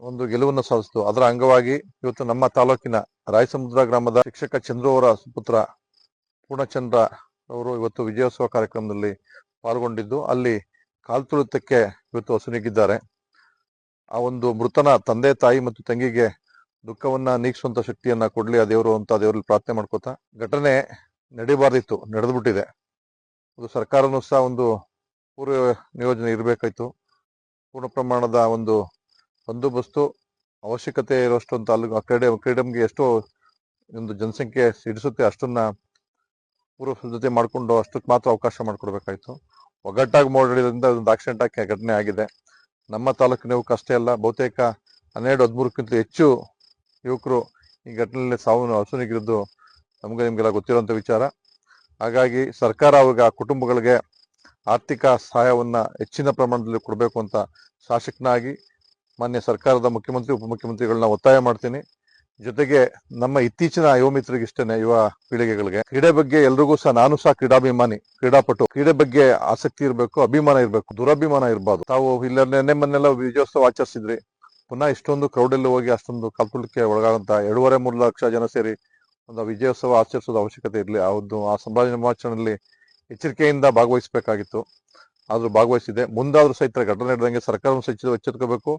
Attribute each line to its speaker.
Speaker 1: ಒಂದು ಗೆಲುವನ್ನು ಸಾಧಿಸಿತು. ಅದರ ಅಂಗವಾಗಿ ಇವತ್ತು ನಮ್ಮ ತಾಲೂಕಿನ ರಾಯಸಮುದ್ರ ಗ್ರಾಮದ ಶಿಕ್ಷಕ ಚಂದ್ರು ಅವರ ಸುಪುತ್ರ ಪೂರ್ಣಚಂದ್ರ ಅವರು ಇವತ್ತು ವಿಜಯೋತ್ಸವ ಕಾರ್ಯಕ್ರಮದಲ್ಲಿ ಪಾಲ್ಗೊಂಡಿದ್ದು, ಅಲ್ಲಿ ಕಾಲ್ತುಳಿತಕ್ಕೆ ಇವತ್ತು ಹಸುನಿಗಿದ್ದಾರೆ ಆ ಒಂದು ಮೃತನ ತಂದೆ, ತಾಯಿ ಮತ್ತು ತಂಗಿಗೆ ದುಃಖವನ್ನ ನೀಗಿಸುವಂತ ಶಕ್ತಿಯನ್ನ ಕೊಡ್ಲಿ, ಆ ದೇವರು ಅಂತ ದೇವರಲ್ಲಿ ಪ್ರಾರ್ಥನೆ ಮಾಡ್ಕೋತಾ ಘಟನೆ ನಡಿಬಾರ್ದಿತ್ತು, ನಡೆದ್ಬಿಟ್ಟಿದೆ. ಅದು ಸರ್ಕಾರನೂ ಸಹ ಒಂದು ಪೂರ್ವ ನಿಯೋಜನೆ ಇರಬೇಕಾಯ್ತು. ಪೂರ್ಣ ಪ್ರಮಾಣದ ಒಂದು ಬಂದೋಬಸ್ತು ಅವಶ್ಯಕತೆ ಅಲ್ಲಿ ಆ ಕ್ರೀಡೆ, ಕ್ರೀಡಂಗೆ ಎಷ್ಟೋ ಒಂದು ಜನಸಂಖ್ಯೆ ಸಿಡಿಸುತ್ತೆ, ಅಷ್ಟನ್ನ ಪೂರ್ವ ಸಿದ್ಧತೆ ಮಾಡಿಕೊಂಡು ಅಷ್ಟಕ್ಕೆ ಮಾತ್ರ ಅವಕಾಶ ಮಾಡಿಕೊಡ್ಬೇಕಾಯ್ತು. ಒಗ್ಗಟ್ಟಾಗಿ ಮಾಡಿದ್ರಿಂದ ಒಂದು ಆಕ್ಸಿಡೆಂಟ್ ಆಗಿ ಘಟನೆ ಆಗಿದೆ. ನಮ್ಮ ತಾಲೂಕಿನ ಯುವಕ ಅಷ್ಟೇ ಅಲ್ಲ, ಬಹುತೇಕ ಹನ್ನೆರಡು, ಹದಿಮೂರಕ್ಕಿಂತ ಹೆಚ್ಚು ಯುವಕರು ಈ ಘಟನೆಯಲ್ಲಿ ಸಾವು ಹಸುನಿಗಿರೋದು ನಮಗೆ ನಿಮಗೆಲ್ಲ ಗೊತ್ತಿರುವಂತ ವಿಚಾರ. ಹಾಗಾಗಿ ಸರ್ಕಾರ ಅವಾಗ ಕುಟುಂಬಗಳಿಗೆ ಆರ್ಥಿಕ ಸಹಾಯವನ್ನ ಹೆಚ್ಚಿನ ಪ್ರಮಾಣದಲ್ಲಿ ಕೊಡಬೇಕು ಅಂತ ಶಾಸಕನಾಗಿ ಮಾನ್ಯ ಸರ್ಕಾರದ ಮುಖ್ಯಮಂತ್ರಿ, ಉಪಮುಖ್ಯಮಂತ್ರಿಗಳನ್ನ ಒತ್ತಾಯ ಮಾಡ್ತೀನಿ. ಜೊತೆಗೆ ನಮ್ಮ ಇತ್ತೀಚಿನ ಯುವ ಮಿತ್ರರಿಗೆ ಇಷ್ಟೇನೆ ಯುವ ಪೀಳಿಗೆಗಳಿಗೆ. ಕ್ರೀಡೆ ಬಗ್ಗೆ ಎಲ್ರಿಗೂ ಸಹ ನಾನು ಸಹ ಕ್ರೀಡಾಭಿಮಾನಿ, ಕ್ರೀಡಾಪಟು. ಕ್ರೀಡೆ ಬಗ್ಗೆ ಆಸಕ್ತಿ ಇರಬೇಕು, ಅಭಿಮಾನ ಇರಬೇಕು, ದುರಭಿಮಾನ ಇರಬಾರ್ದು. ತಾವು ಇಲ್ಲ ನೆನ್ನೆ ಮೊನ್ನೆಲ್ಲ ವಿಜಯೋತ್ಸವ ಆಚರಿಸಿದ್ರಿ. ಪುನಃ ಇಷ್ಟೊಂದು ಕ್ರೌಡಲ್ಲಿ ಹೋಗಿ ಅಷ್ಟೊಂದು ಕಲ್ತುಳಿಕೆ ಒಳಗಾಗಂತ ಎರಡೂವರೆ ಮೂರು ಲಕ್ಷ ಜನ ಸೇರಿ ಒಂದು ವಿಜಯೋತ್ಸವ ಆಚರಿಸೋದು ಅವಶ್ಯಕತೆ ಇರಲಿ. ಆ ಒಂದು, ಆ ಸಂಭ್ರಮಾಚರಣೆಯಲ್ಲಿ ಎಚ್ಚರಿಕೆಯಿಂದ ಭಾಗವಹಿಸಬೇಕಾಗಿತ್ತು. ಆದರೂ ಭಾಗವಹಿಸಿದೆ. ಮುಂದಾದ್ರೂ ಸಹಿತ ಘಟನೆ ನಡೆದಂಗೆ ಸರ್ಕಾರ ಸಹ ಎಚ್ಚೆತ್ಕೋಬೇಕು.